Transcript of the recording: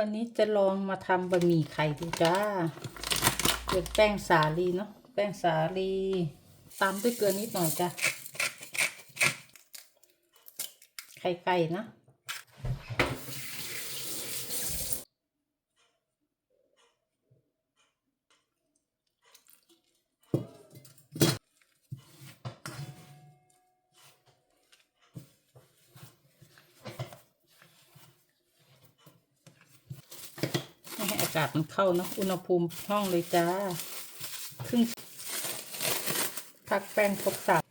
วันนี้จะลองมาทำบะหมี่ไข่ดูจ้าเป็นแป้งสาลีเนาะ แป้งสาลีตามด้วยเกลือนิดหน่อยจ้ะ ไข่ไก่นะากาศมันเข้าเนะอุณหภูมิห้องเลยจ้าครึ่งพักแป้งครบสาม